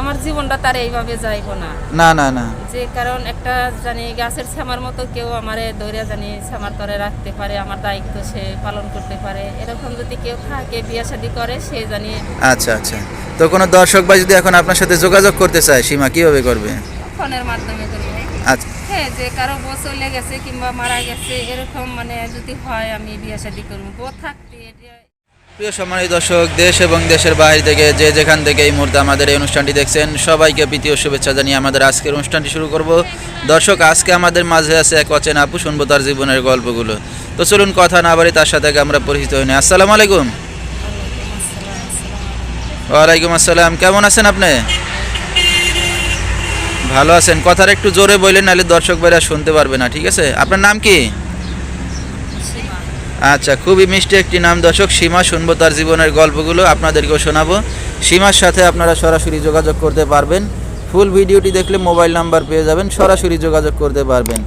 আমার জীবনটা তার এইভাবে যাইব না। না না না। যে কারণ একটা জানি গাছের ছামার মতো কেউ আমারে দৌড়ে জানি ছামার তরে রাখতে পারে আমার দায়িত্ব সে পালন করতে পারে। এরকম যদি কেউ থাকে বিয়ে শাদী করে সে জানি আচ্ছা আচ্ছা। তো কোনো দর্শক ভাই যদি এখন আপনার সাথে যোগাযোগ করতে চায় সীমা কীভাবে করবে? ফোনের মাধ্যমে করব। আচ্ছা। হ্যাঁ যে কারও বউ চলে গেছে কিংবা মারা গেছে এরকম মানে যদি হয় আমি বিয়ে শাদী করব। বউ থাকতে প্রিয় সম্মানিত দর্শক, দেশ এবং দেশের বাইরে থেকে যে যেখান থেকে এই মুহূর্তে আমাদের এই অনুষ্ঠানটি দেখছেন, সবাইকে প্রীতীয় শুভেচ্ছা জানিয়ে আমাদের আজকের অনুষ্ঠানটি শুরু করব। দর্শক, আজকে আমাদের মাঝে আছে এক অচেনা আপু, শুনব তার জীবনের গল্পগুলো। তো চলুন কথা না বাড়ি তার সাথে আমরা পরিচিত হই না আসসালামু আলাইকুম। ওয়ালাইকুম আসসালাম। কেমন আছেন আপনি? ভালো আছেন। কথার একটু জোরে বললেন, নাহলে দর্শক ভাইরা শুনতে পারবে না, ঠিক আছে? আপনার নাম কি? আচ্ছা খুবই মিষ্টি একটি নাম দর্শক, সীমা শুনব তার জীবনের গল্পগুলো, আপনাদেরকেও শোনাবো। সীমার সাথে আপনারা সরাসরি যোগাযোগ করতে পারবেন। ফুল ভিডিওটি দেখলে মোবাইল নাম্বার পেয়ে যাবেন, সরাসরি যোগাযোগ করতে পারবেন।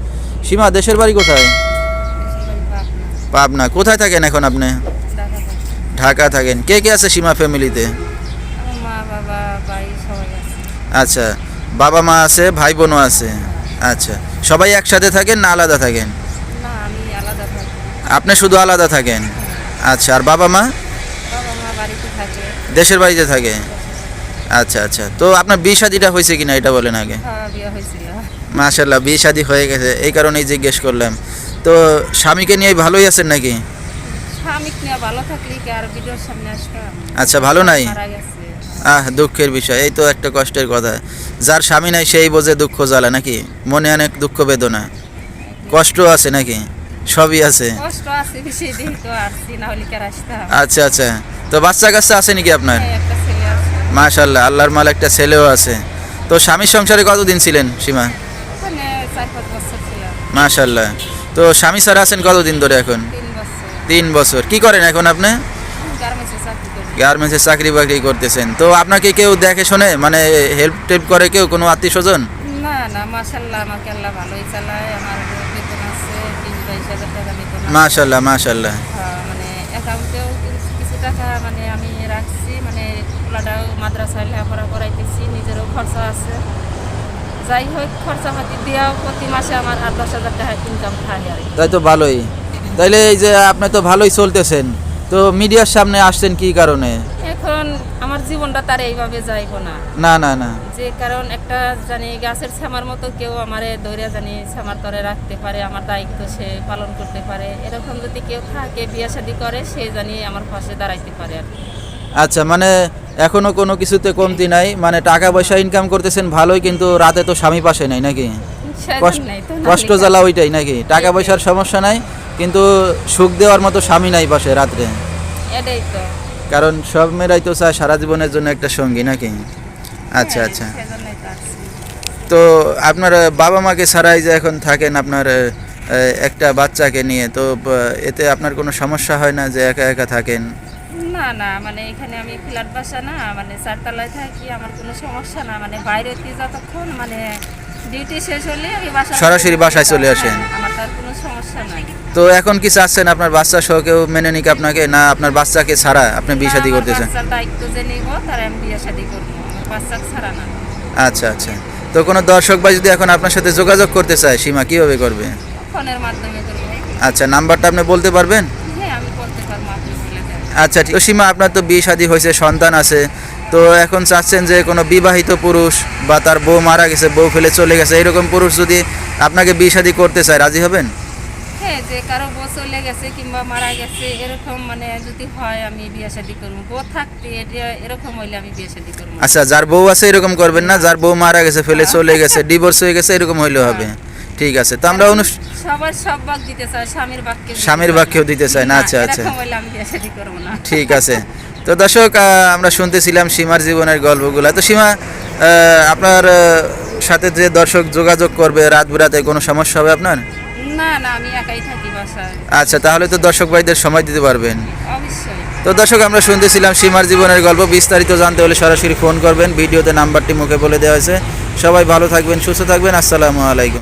সীমা, দেশের বাড়ি কোথায়? পাবনা। কোথায় থাকেন এখন আপনি? ঢাকা থাকেন। কে কে আছে সীমা ফ্যামিলিতে আচ্ছা বাবা মা আছে ভাই বোনও আছে। আচ্ছা সবাই একসাথে থাকেন না আলাদা থাকেন? আপনি শুধু আলাদা থাকেন? আচ্ছা আর বাবা মা? দেশের বাড়িতে থাকে? আচ্ছা আচ্ছা। তো আপনার বিয়ে শাদিটা হয়েছে কিনা এটা বলেন আগে। বিয়ে মাশাল্লাহ বিয়ে শাদি হয়ে গেছে। এই কারণেই জিজ্ঞেস করলাম। তো স্বামীকে নিয়ে ভালোই আছেন নাকি? আচ্ছা ভালো নাই? আহ দুঃখের বিষয়। এই তো একটা কষ্টের কথা। যার স্বামী নাই সেই বোঝে দুঃখ জ্বালা নাকি? মনে অনেক দুঃখ বেদনা। কষ্ট আছে নাকি? সবই আছে। কষ্ট আছে বেশি দিন তো আসছি না হলে কি আসতাম আচ্ছা আচ্ছা। তো বাচ্চা কাচ্চা আছে নাকি আপনার? হ্যাঁ, একটা ছেলে আছে। মাশাল্লাহ আল্লাহর মাল একটা ছেলেও আছে। তো স্বামীর সংসারে কতদিন ছিলেন সীমা? ওখানে চার পাঁচ বছর ছিলাম মাশাল্লাহ তো স্বামী স্যার আছেন কতদিন ধরে এখন? তিন বছর। তিন বছর। কি করেন এখন আপনি? গার্মেন্টসে চাকরি করি। গার্মেন্টসে চাকরি বাকরি করতেছেন। তো আপনাকে কেউ দেখে শোনে মানে হেল্প টেল্প করে কেউ কোনো আত্মীয় স্বজন? না না আমাকে আল্লাহ ভালোই চালায়। আমার বাইশ হাজার টাকা মাশাল্লাহ মাশাল্লাহ হ্যাঁ, মানে অ্যাকাউন্টেও কিছু টাকা মানে আমি রাখছি মানে পোলাটাও মাদ্রাসায় লেখাপড়া করাইতেছি নিজেরও খরচা আছে। যাই হোক খরচা পাতি দিয়াও প্রতি মাসে আমার আট দশ হাজার টাকা ইনকাম থাকে আর তাই তো ভালোই। তাইলে এই যে আপনি তো ভালোই চলতেছেন তো মিডিয়ার সামনে আসছেন কি কারণে? এখন আমার জীবনটা তার এইভাবে যাইব না। না না না। যে কারণ একটা জানি গাছের ছামার মতো কেউ আমারে দৌড়ে জানি ছামার তরে রাখতে পারে আমার দায়িত্ব সে পালন করতে পারে। এরকম যদি কেউ থাকে বিয়া শাদী করে সে জানি আমার পাশে দাঁড়াইতে পারে আর আচ্ছা মানে এখনও কোনো কিছুতে কমতি নাই মানে টাকা পয়সা ইনকাম করতেছেন ভালোই কিন্তু রাতে তো স্বামী পাশে নাই নাকি? কষ্ট কষ্ট জ্বালা ওইটাই নাকি? টাকা পয়সার সমস্যা নাই কিন্তু সুখ দেওয়ার মতো স্বামী নাই পাশে রাত্রে। এটাই তো। কারণ সব মেয়েরাই তো চায় সারা জীবনের জন্য একটা সঙ্গী নাকি? আচ্ছা হ্যাঁ, আচ্ছা তো আপনার বাবা মাকে ছাড়াই যে এখন থাকেন আপনার একটা বাচ্চাকে নিয়ে তো এতে আপনার কোনো সমস্যা হয় না যে একা একা থাকেন? না না মানে এখানে আমি ফ্ল্যাট বাসা না মানে চারতলায় থাকি আমার কোনো সমস্যা না মানে বাইরে যতক্ষণ মানে ডিউটি শেষ হলে আমি বাসা সরাসরি বাসায় চলে আসেন। হ্যাঁ, আমার তার কোনো সমস্যা নাই। তো এখন কি চাচ্ছেন আপনার বাচ্চা সহ কেউ মেনে নিক আপনাকে না আপনার বাচ্চাকে ছাড়া আপনি বিয়ে শাদী আমার করতেছেন? বাচ্চার দায়িত্ব যে নিব তার আমি বিয়ে শাদী করব। আমার বাচ্চা ছাড়া না। আচ্ছা আচ্ছা। তো কোনো দর্শক ভাই যদি এখন আপনার সাথে যোগাযোগ করতে চায় সীমা কীভাবে করবে? ফোনের মাধ্যমে করব। আচ্ছা নাম্বারটা আপনি বলতে পারবেন? হ্যাঁ আমি করতে পারব আপনি বলে দেন। আচ্ছা ঠিক। তো সীমা আপনার তো বিয়ে শাদী হয়েছে সন্তান আছে। তো এখন চাচ্ছেন যে কোনো বিবাহিত পুরুষ বা তার বউ মারা গেছে বউ ফেলে চলে গেছে এরকম পুরুষ যদি আপনাকে বিয়ে শাদী করতে চায় রাজি হবেন? হ্যাঁ যে কারও বউ চলে গেছে কিংবা মারা গেছে এরকম মানে যদি হয় আমি বিয়ে শাদী করব। বউ থাকতে এরকম হইলে আমি বিয়ে শাদী করব। আচ্ছা যার বউ আছে এরকম করবেন না যার বউ মারা গেছে ফেলে চলে গেছে ডিভোর্স হয়ে গেছে এরকম হইলে হবে। ঠিক আছে তো আমরা অনু সবার সব ভাগ দিতে চায় স্বামীর বাক্যে স্বামীর বাক্যেও দিতে চায়। না, আচ্ছা, আচ্ছা। ঠিক আছে। তো দর্শক আমরা শুনতেছিলাম সীমার জীবনের গল্পগুলো। তো সীমা আপনার সাথে যে দর্শক যোগাযোগ করবে রাত বিরাতে কোনো সমস্যা হবে আপনার? না না আমি একাই থাকি বাসায়। আচ্ছা তাহলে তো দর্শক ভাইদের সময় দিতে পারবেন। অবশ্যই। তো দর্শক আমরা শুনতেছিলাম সীমার জীবনের গল্প। বিস্তারিত জানতে হলে সরাসরি ফোন করবেন। ভিডিওতে নাম্বারটি মুখে বলে দেওয়া হয়েছে। সবাই ভালো থাকবেন সুস্থ থাকবেন। আসসালামু আলাইকুম।